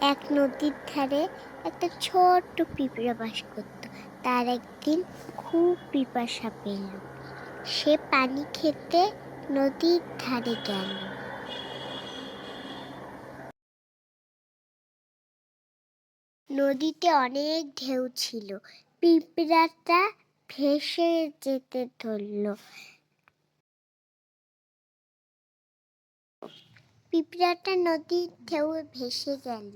এক নদীর ধারে একটা ছোট্ট পিঁপড়া বাস করত। তার একদিন খুব পিপাসা পেল। সে পানি খেতে নদীর ধারে গেল। নদীতে অনেক ঢেউ ছিল। পিঁপড়াটা ভেসে যেতে ধরলো। পিঁপড়াটা নদীর ঢেউ ভেসে গেল।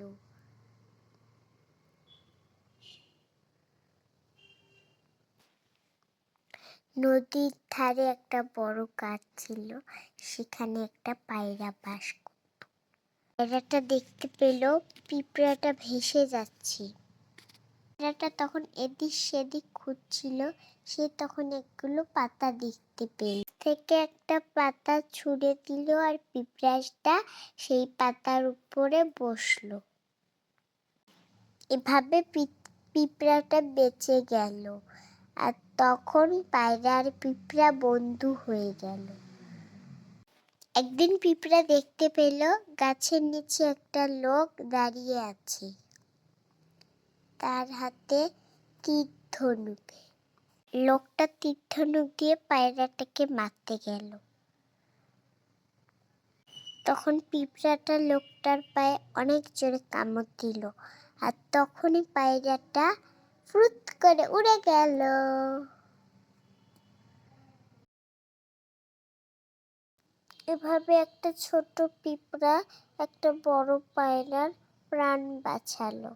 নদীর ধারে একটা বড় গাছ ছিল, সেখানে একটা পায়রা বাস করত। পায়রাটা দেখতে পেল পিঁপড়াটা ভেসে যাচ্ছে। পায়রাটা তখন এদিক সেদিক খুঁজছিল, সে তখন একগুলো পাতা দেখতে পেল। থেকে একটা পাতা ছুঁড়ে দিল আর পিঁপড়াটা সেই পাতার উপরে বসল। এভাবে পিঁপড়াটা বেঁচে গেল আর তখন পায়রা আর পিঁপড়া বন্ধু হয়ে গেল। একদিন পিঁপড়া দেখতে পেল, গাছের নিচে একটা লোক দাঁড়িয়ে আছে। তার হাতে তীর ধনুক লোকটা তীর ধনুক দিয়ে পায়রাটাকে মারতে গেল। তখন পিঁপড়াটা লোকটার পায়ে অনেক জোরে কামড় দিল আর তখনই পায়রাটা ফুরুত করে উড়ে গেল। এভাবে একটা ছোট পিঁপড়া একটা বড় পায়রার প্রাণ বাঁচালো।